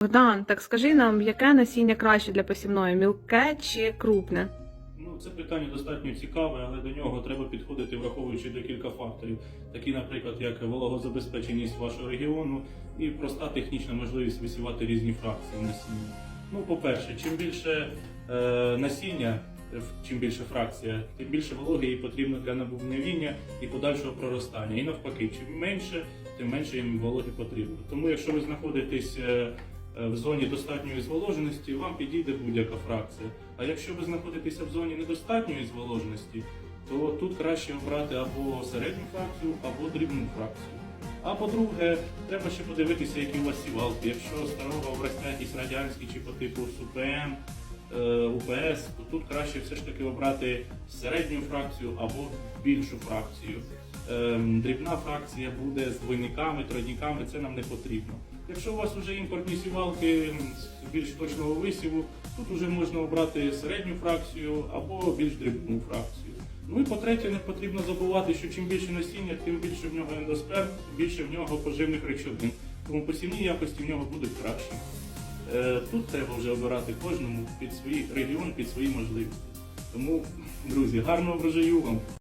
Богдан, так скажи нам, яке насіння краще для посівної, мілке чи крупне? Ну, це питання достатньо цікаве, але до нього треба підходити, враховуючи декілька факторів, такі, наприклад, як вологозабезпеченість вашого регіону і проста технічна можливість висівати різні фракції насіння. Ну, по-перше, чим більше е, насіння, е, чим більше фракція, тим більше вологи їй потрібно для набувневіння і подальшого проростання. І навпаки, чим менше, тим менше їм вологи потрібно. Тому, якщо ви знаходитесь е, в зоні достатньої зволоженості, вам підійде будь-яка фракція. А якщо ви знаходитеся в зоні недостатньої зволоженості, то тут краще обрати або середню фракцію, або дрібну фракцію. А по-друге, треба ще подивитися, які у вас сівалки. Якщо старого образця якісь радянські чи по типу СУПМ, е, УПС, то тут краще все ж таки обрати середню фракцію або більшу фракцію. Ем, Дрібна фракція буде з двойниками, тройниками, це нам не потрібно. Якщо у вас вже імпортні сівалки з більш точного висіву, тут вже можна обрати середню фракцію або більш дрібну фракцію. Ну і по-третє, не потрібно забувати, що чим більше насіння, тим більше в нього ендосперм, більше в нього поживних речовин. Тому посівні якості в нього будуть кращі. Е, Тут треба вже обирати кожному під свій регіон, під свої можливості. Тому, друзі, гарного врожаю вам!